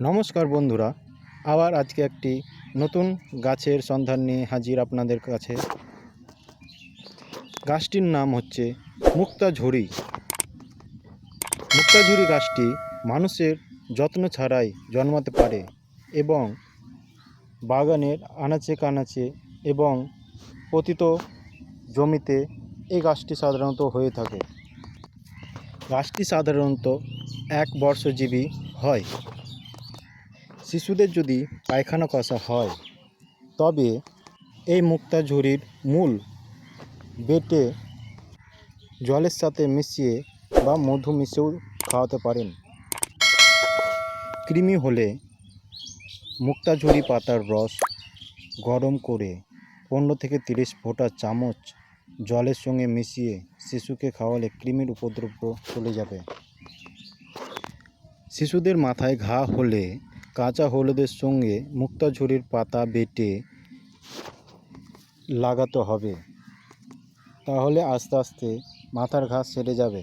নমস্কার বন্ধুরা, আবার আজকে একটি নতুন গাছের সন্ধান নিয়ে হাজির আপনাদের কাছে। গাছটির নাম হচ্ছে মুক্তাঝুরি মুক্তাঝুরি গাছটি মানুষের যত্ন ছাড়াই জন্মাতে পারে এবং বাগানের আনাচে কানাচে এবং পতিত জমিতে এই গাছটি সাধারণত হয়ে থাকে। গাছটি সাধারণত এক বর্ষজীবী হয়। শিশুদের যদি পায়খানা কষা হয়, তবে এই মুক্তা ঝুড়ির মূল বেটে জলের সাথে মিশিয়ে বা মধু মিশিয়েও খাওয়াতে পারেন। কৃমি হলে মুক্তা ঝুড়ি পাতার রস গরম করে পনেরো থেকে তিরিশ ফোঁটা চামচ জলের সঙ্গে মিশিয়ে শিশুকে খাওয়ালে কৃমির উপদ্রব চলে যাবে। শিশুদের মাথায় ঘা হলে কাঁচা হলুদের সঙ্গে মুক্তাঝুরির পাতা বেটে লাগাতে হবে। তাহলে আস্তে আস্তে মাথার ঘাস সেরে যাবে।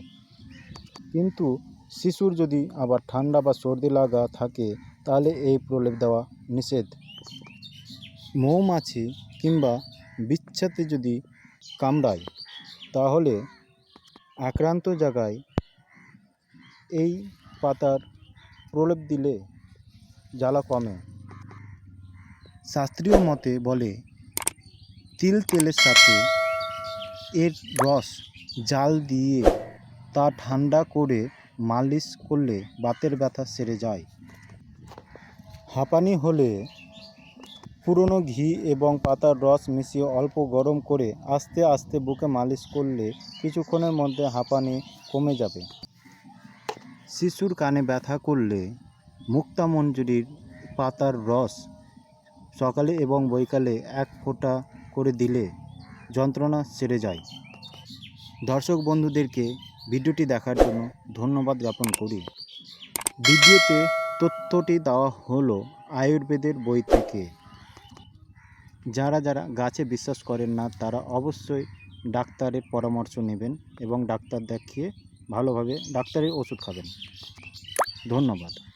কিন্তু শিশুর যদি আবার ঠান্ডা বা সর্দি লাগা থাকে, তাহলে এই প্রলেপ দেওয়া নিষেধ। মৌমাছি কিংবা বিচ্ছাতে যদি কামড়ায়, তাহলে আক্রান্ত জায়গায় এই পাতার প্রলেপ দিলে জ্বালা কমে। শাস্ত্রীয় মতে বলে, তিল তেলের সাথে এর রস জাল দিয়ে তা ঠান্ডা করে মালিশ করলে বাতের ব্যথা সেরে যায়। হাঁপানি হলে পুরনো ঘি এবং পাতার রস মিশিয়ে অল্প গরম করে আস্তে আস্তে বুকে মালিশ করলে কিছুক্ষণের মধ্যে হাঁপানি কমে যাবে। শিশুর কানে ব্যথা করলে মুক্তা মঞ্জুরির পাতার রস সকালে এবং বৈকালে এক ফোঁটা করে দিলে যন্ত্রণা সেরে যায়। দর্শক বন্ধুদেরকে ভিডিওটি দেখার জন্য ধন্যবাদ জ্ঞাপন করি। ভিডিওতে তথ্যটি দেওয়া হলো আয়ুর্বেদের বই থেকে। যারা যারা গাছে বিশ্বাস করেন না, তারা অবশ্যই ডাক্তারের পরামর্শ নেবেন এবং ডাক্তার দেখিয়ে ভালোভাবে ডাক্তারের ওষুধ খাবেন। ধন্যবাদ।